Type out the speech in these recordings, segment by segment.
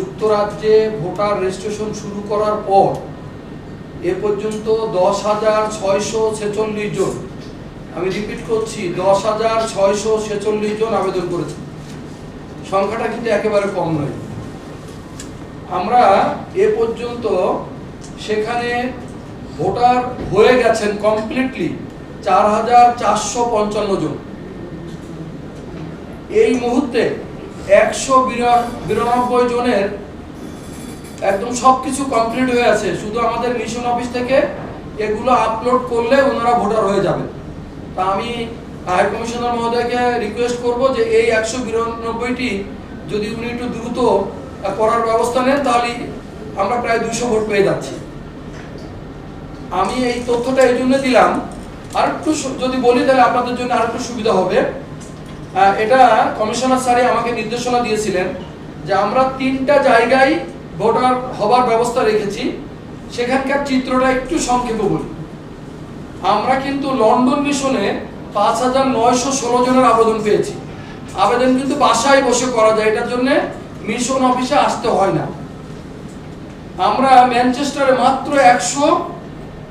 যুক্তরাজ্যে voter registration শুরু করার পর এ পর্যন্ত দশ হাজার ছয়শো ছেচল্লিশ জন, আমি রিপিট করছি, দশ হাজার ছয়শো ছেচল্লিশ জন আবেদন করেছে। সংখ্যাটা কিন্তু একেবারে কম নয়। আমরা এ পর্যন্ত সেখানে ভোটার হয়ে গেছেন কমপ্লিটলি চার হাজার চারশো পঞ্চান্ন জন। এই মুহূর্তে একশো বিরানব্বই জনের একদম সব কিছু কমপ্লিট হয়ে আছে। শুধু আমাদের মিশন অফিস থেকে এগুলো আপলোড করলে ওনারা ভোটার হয়ে যাবে। তা আমি হাই কমিশনার মহোদয়কে রিকোয়েস্ট করব যে এই একশো বিরানব্বইটি যদি উনি একটু দ্রুত করার ব্যবস্থা নেন, তাহলে আমরা প্রায় দুশো ভোট পেয়ে যাচ্ছি। আমি এই তথ্যটা এই জন্য দিলাম। আর একটু যদি বলি তাহলে আপনাদের জন্য আর একটু সুবিধা হবে। এটা কমিশনার স্যারে আমাকে নির্দেশনা দিয়েছিলেন যে আমরা তিনটা জায়গায় ভোটার হবার ব্যবস্থা রেখেছি। সেখানকার চিত্রটা একটু সংক্ষেপে বলি। আমরা কিন্তু লন্ডন মিশনে পাঁচ হাজার নয়শো ষোলো জনের আবেদন পেয়েছি। আবেদন কিন্তু বাসায় বসে করা যায়, এটার জন্য মিশন অফিসে আসতে হয় না। আমরা ম্যানচেস্টারে মাত্র একশো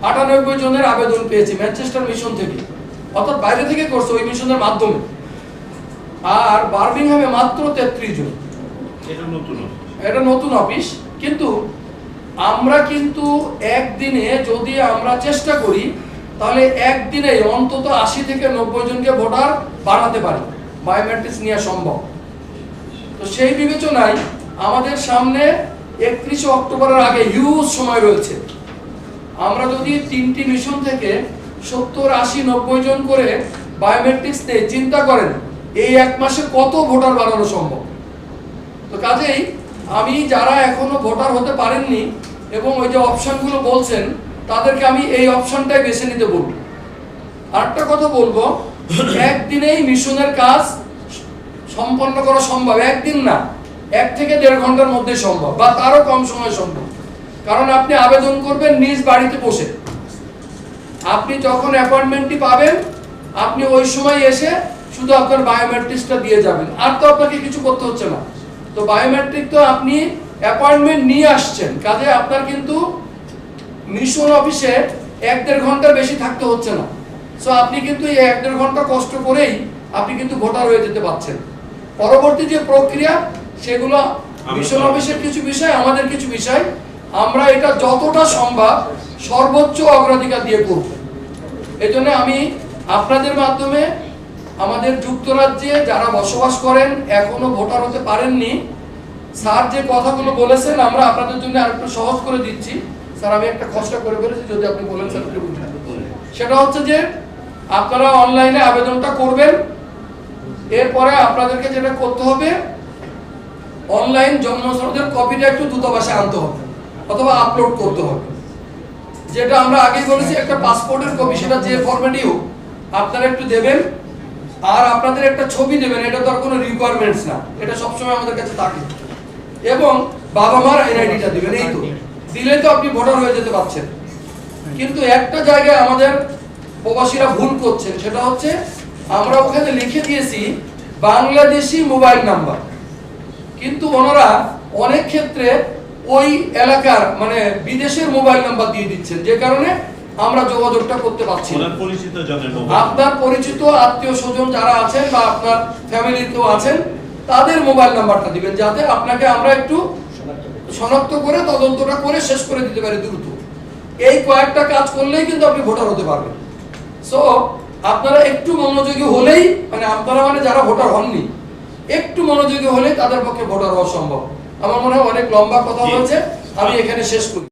আটানব্বই জনের আবেদন পেয়েছি ম্যানচেস্টার মিশন থেকে। অর্থাৎ বাইরে থেকে করছে ওই মিশনের মাধ্যমে। আর বার্মিংহামে মাত্র তেত্রিশ জন। এটা নতুন এটা নতুন অফিস কিন্তু আমরা কিন্তু একদিনে যদি আমরা চেষ্টা করি তাহলে একদিনে অন্তত আশি থেকে নব্বই জনকে ভোটার বাড়াতে পারি বায়োমেট্রিক্স নেওয়া সম্ভব। তো সেই বিবেচনায় আমাদের সামনে একত্রিশে অক্টোবরের আগে হিউজ সময় রয়েছে। আমরা যদি তিনটি মিশন থেকে সত্তর আশি নব্বই জন করে বায়োমেট্রিক্স নেই চিন্তা করেন এই এক মাসে কত ভোটার বাড়ানো সম্ভব? তো কাজেই আমি যারা এখনও ভোটার হতে পারেননি এবং ওই যে অপশনগুলো বলছেন, তাদেরকে আমি এই অপশনটাই বেছে নিতে বলব। আরেকটা কথা বলব, একদিনেই মিশনের কাজ সম্পন্ন করা সম্ভব, একদিন না, এক থেকে দেড় ঘণ্টার মধ্যে সম্ভব বা তারও কম সময় সম্ভব। কারণ আপনি আবেদন করবেন নিজ বাড়িতে বসে। আপনি যখন অ্যাপয়েন্টমেন্টটি পাবেন, আপনি ওই সময় এসে শুধু আপনার বায়োমেট্রিক্সটা দিয়ে যাবেন। আর তো আপনাকে কিছু করতে হচ্ছে না। তো বায়োমেট্রিক তো আপনি অ্যাপয়েন্টমেন্ট নিয়ে আসছেন। কাজে আপনার কিন্তু মিশন অফিসে এক দেড় ঘণ্টার বেশি থাকতে হচ্ছে না। সো আপনি কিন্তু এই এক দেড় ঘণ্টা কষ্ট করেই আপনি কিন্তু ভোটার হয়ে যেতে পারছেন। পরবর্তী যে প্রক্রিয়া সেগুলো মিশন অফিসের কিছু বিষয় আমাদের কিছু বিষয়। আমরা এটা যতটা সম্ভব সর্বোচ্চ অগ্রাধিকার দিয়ে করব। এই জন্য আমি আপনাদের মাধ্যমে আমাদের যুক্তরাজ্যে যারা বসবাস করেন, এখনও ভোটার হতে পারেননি। স্যার যে কথাগুলো বলেছেন, আমরা আপনাদের জন্য আরেকটু সহজ করে দিচ্ছি। স্যার, আমি একটা খসড়া করে ফেলেছি, যদি আপনি বলেন, স্যার একটু। সেটা হচ্ছে যে, আপনারা অনলাইনে আবেদনটা করবেন। এরপরে আপনাদেরকে যেটা করতে হবে, অনলাইন জন্ম সনদের কপিটা একটু দূতাবাসে আনতে হবে, অথবা আপলোড করতে হবে। যেটা আমরা আগেই বলেছি, একটা পাসপোর্টের কপি সেটা যে ফরম্যাটই হোক, আপনারা একটু দেবেন। আর আপনাদের একটা ছবি দেবেন এটা তো আর কোনো রিকোয়ারমেন্টস না। এটা সবসময় আমাদের কাছে থাকে। এবং বাবা মার এনআইডিটা দিবেন, এই তো। দিলে তো আপনি ভোটার হয়ে যেতে পারছেন। কিন্তু একটা জায়গায় আমাদের প্রবাসীরা ভুল করছেন, সেটা হচ্ছে আমরা ওখানে লিখে দিয়েছি বাংলাদেশি মোবাইল নাম্বার। কিন্তু ওনারা অনেক ক্ষেত্রে ওই এলাকার মানে বিদেশের মোবাইল নাম্বার দিয়ে দিচ্ছেন, যে কারণে আমরা যোগাযোগটা করতে পারছি আপনার পরিচিত আত্মীয় স্বজন যারা আছেন বা আপনার ফ্যামিলির কেউ আছেন তাদের মোবাইল নাম্বারটা দিবেন যাতে আপনাকে আমরা একটু শনাক্ত করে তদন্তটা করে শেষ করে দিতে পারি দ্রুত। এই কয়েকটা কাজ করলেই কিন্তু আপনি ভোটার হতে পারবেন। সো আপনারা একটু মনোযোগী হলেই মানে আপনারা মানে যারা ভোটার হননি একটু মনোযোগী হলেই তাদের পক্ষে ভোটার হওয়া সম্ভব। আমার মনে হয় অনেক লম্বা কথা। হয়েছে। আমি এখানে শেষ করি।